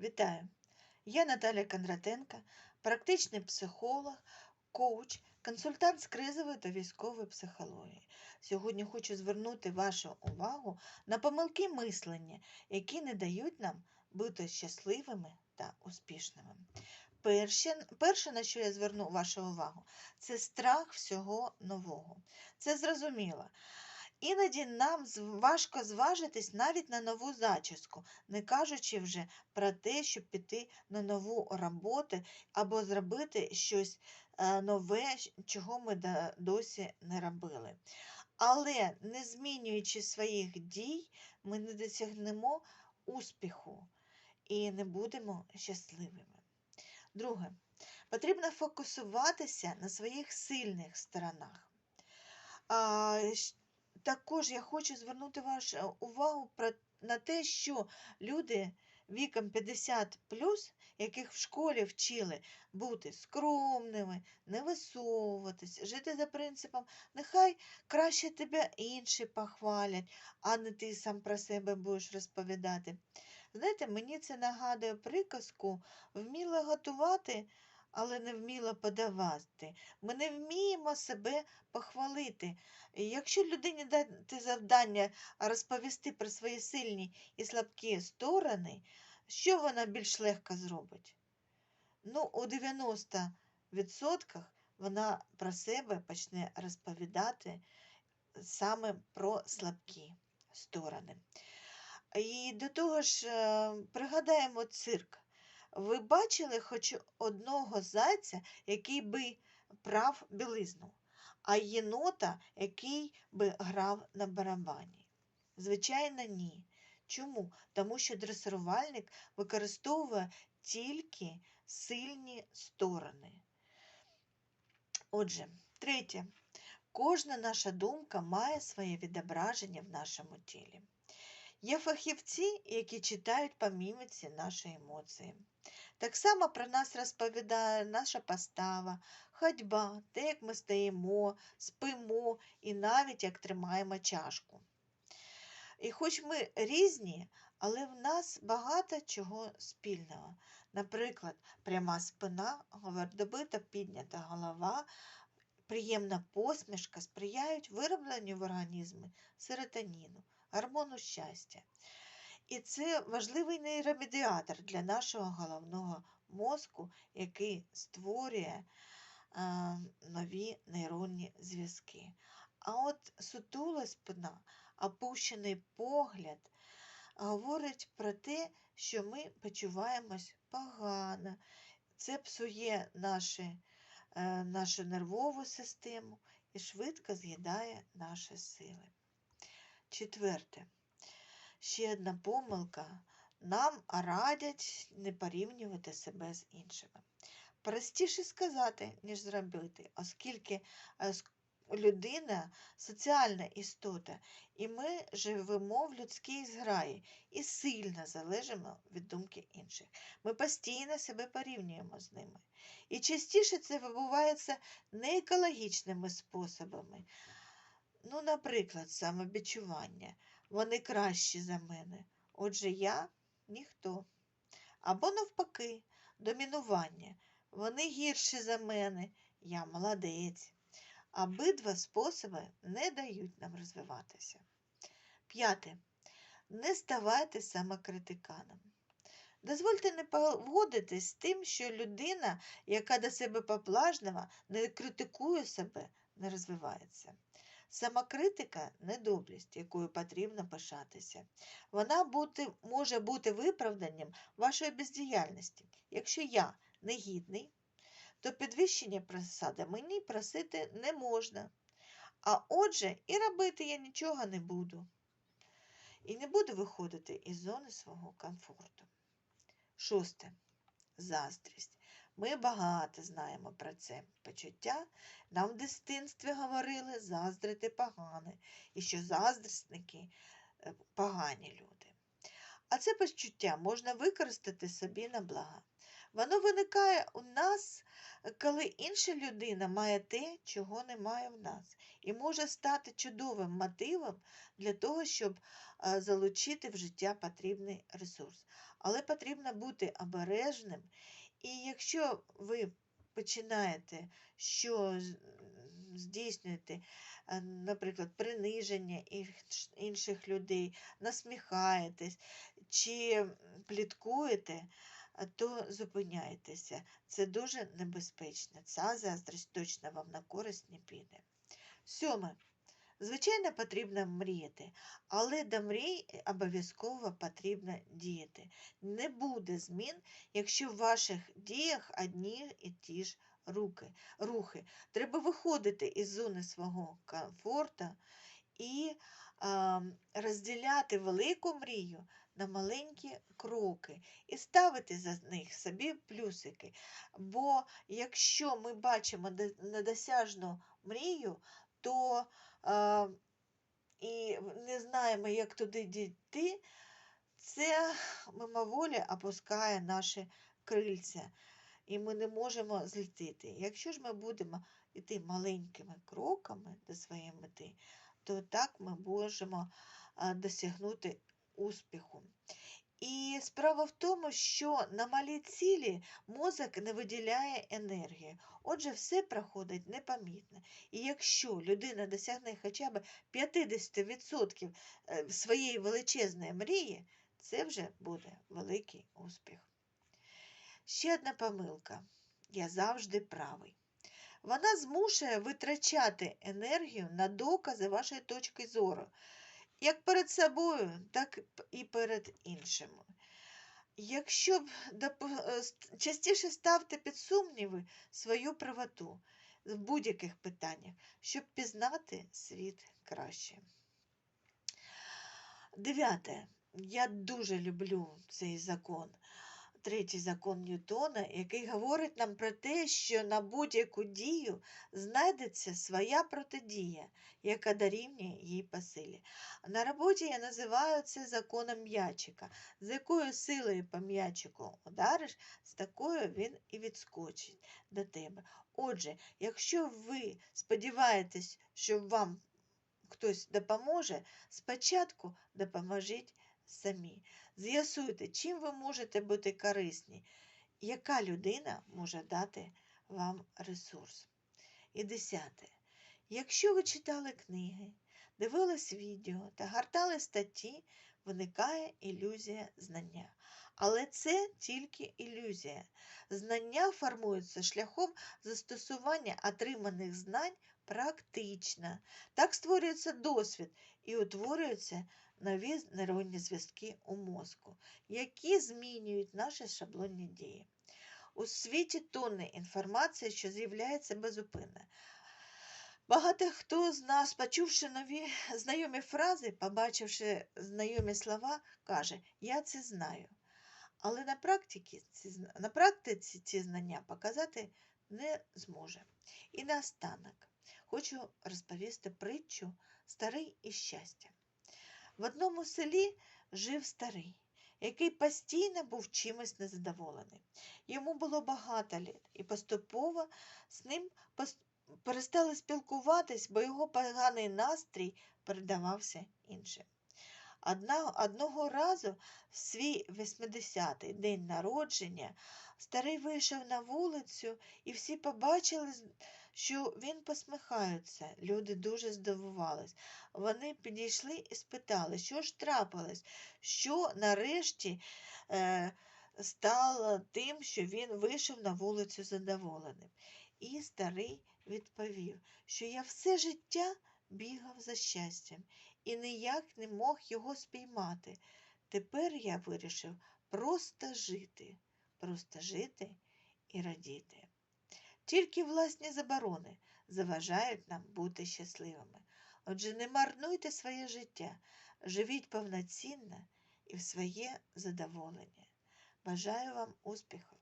Вітаю! Я Наталя Кондратенко, практичний психолог, коуч, консультант з кризової та військової психології. Сьогодні хочу звернути вашу увагу на помилки мислення, які не дають нам бути щасливими та успішними. Перше, перше, на що я зверну вашу увагу, це страх всього нового. Це зрозуміло. Іноді нам важко зважитись навіть на нову зачіску, не кажучи вже про те, щоб піти на нову роботу або зробити щось е, нове, чого ми досі не робили. Але не змінюючи своїх дій, ми не досягнемо успіху і не будемо щасливими. Друге, потрібно фокусуватися на своїх сильних сторонах. Також я хочу звернути вашу увагу на те, що люди віком 50 яких в школі вчили бути скромними, не висовуватись, жити за принципом, нехай краще тебе інші похвалять, а не ти сам про себе будеш розповідати. Знаєте, мені це нагадує приказку вміла готувати, але не вміла подавати. Ми не вміємо себе похвалити. Якщо людині дати завдання розповісти про свої сильні і слабкі сторони, що вона більш легко зробить? Ну, у 90% вона про себе почне розповідати саме про слабкі сторони. І до того ж, е, пригадаємо цирк. Ви бачили хоч одного зайця, який би прав білизну, а єнота, який би грав на барабані? Звичайно, ні. Чому? Тому що дресирувальник використовує тільки сильні сторони. Отже, третє. Кожна наша думка має своє відображення в нашому тілі. Є фахівці, які читають по міміці наші емоції. Так само про нас розповідає наша постава, ходьба, те, як ми стоїмо, спимо і навіть як тримаємо чашку. І хоч ми різні, але в нас багато чого спільного. Наприклад, пряма спина, гордобита піднята голова, приємна посмішка сприяють виробленню в організмі серотоніну, гормону щастя. І це важливий нейромедіатор для нашого головного мозку, який створює е, нові нейронні зв'язки. А от сутула спина, опущений погляд говорить про те, що ми почуваємось погано. Це псує наші, е, нашу нервову систему і швидко з'їдає наші сили. Четверте. Ще одна помилка. Нам радять не порівнювати себе з іншими. Простіше сказати, ніж зробити, оскільки е, людина соціальна істота, і ми живемо в людській зграї і сильно залежимо від думки інших. Ми постійно себе порівнюємо з ними. І частіше це відбувається не екологічними способами. Ну, наприклад, самобічування. Вони кращі за мене. Отже, я ніхто. Або навпаки, домінування. Вони гірші за мене, я молодець. Обидва способи не дають нам розвиватися. П'яте. Не ставайте самокритиканом. Дозвольте не погодитись з тим, що людина, яка до себе поблажнива, не критикує себе, не розвивається. Самокритика недобрість, якою потрібно пишатися. Вона бути, може бути виправданням вашої бездіяльності. Якщо я негідний, то підвищення посади мені просити не можна. А отже, і робити я нічого не буду. І не буду виходити із зони свого комфорту. Шосте. Заздрість. Ми багато знаємо про це почуття. Нам в дитинстві говорили заздрити погане, і що заздрісники е, погані люди. А це почуття можна використати собі на благо. Воно виникає у нас, коли інша людина має те, чого немає в нас, і може стати чудовим мотивом для того, щоб е, залучити в життя потрібний ресурс. але потрібно бути обережним. І якщо ви починаєте що здійснюєте, е, наприклад, приниження інших- людей, насміхаєтесь чи пліткуєте, то зупиняйтеся. Це дуже небезпечно. Ця заздрість точно вам на користь не піде. Сьоме. Звичайно, потрібно мріяти, але до мрій обов'язково потрібно діяти. Не буде змін, якщо в ваших діях одні і ті ж руки, рухи. Треба виходити із зони свого комфорту і а, розділяти велику мрію на маленькі кроки і ставити за них собі плюсики. Бо якщо ми бачимо недосяжну мрію, то і не знаємо, як туди дійти, це мимоволі опускає наші крильця, і ми не можемо злетіти. Якщо ж ми будемо йти маленькими кроками до своєї мети, то так ми можемо досягнути успіху. І справа в тому, що на малі цілі мозок не виділяє енергії. Отже, все проходить непомітно. І якщо людина досягне хоча б 50% е, своєї величезної мрії, це вже буде великий успіх. Ще одна помилка. Я завжди правий. Вона змушує витрачати енергію на докази вашої точки зору, як перед собою, так і перед іншими. Якщо б е, частіше ставте під сумніви свою правоту в будь-яких питаннях, щоб пізнати світ краще. Дев'яте. Я дуже люблю цей закон. Третій закон Ньютона, який говорить нам про те, що на будь-яку дію знайдеться своя протидія, яка дорівнює їй по силі. На роботі я називаю це законом м'ячика. З якою силою по м'ячику удариш, з такою він і відскочить до тебе. Отже, якщо ви сподіваєтесь, що вам хтось допоможе, спочатку допоможіть самі. З'ясуйте, чим ви можете бути корисні, яка людина може дати вам ресурс. І десяте. Якщо ви читали книги, дивились відео та гортали статті, виникає ілюзія знання. Але це тільки ілюзія. Знання формуються шляхом застосування отриманих знань практично. Так створюється досвід і утворюються нові нейронні зв'язки у мозку, які змінюють наші шаблонні дії. У світі тонни інформації, що з'являється безупинно. Багато хто з нас, почувши нові знайомі фрази, побачивши знайомі слова, каже, я це знаю. Але на практиці ці, на практиці ці знання показати не зможе. І наостанок хочу розповісти притчу Старий і щастя. В одному селі жив старий, який постійно був чимось незадоволений. Йому було багато літ, і поступово з ним перестали спілкуватись, бо його поганий настрій передавався іншим. Одного разу в свій 80-й день народження старий вийшов на вулицю, і всі побачили, що він посміхається. Люди дуже здивувались. Вони підійшли і спитали, що ж трапилось, що нарешті е, стало тим, що він вийшов на вулицю задоволеним. І старий відповів, що я все життя бігав за щастям і ніяк не мог його спіймати. Тепер я вирішив просто жити, просто жити і радіти. Тільки власні заборони заважають нам бути щасливими. Отже, не марнуйте своє життя, живіть повноцінно і в своє задоволення. Бажаю вам успіху!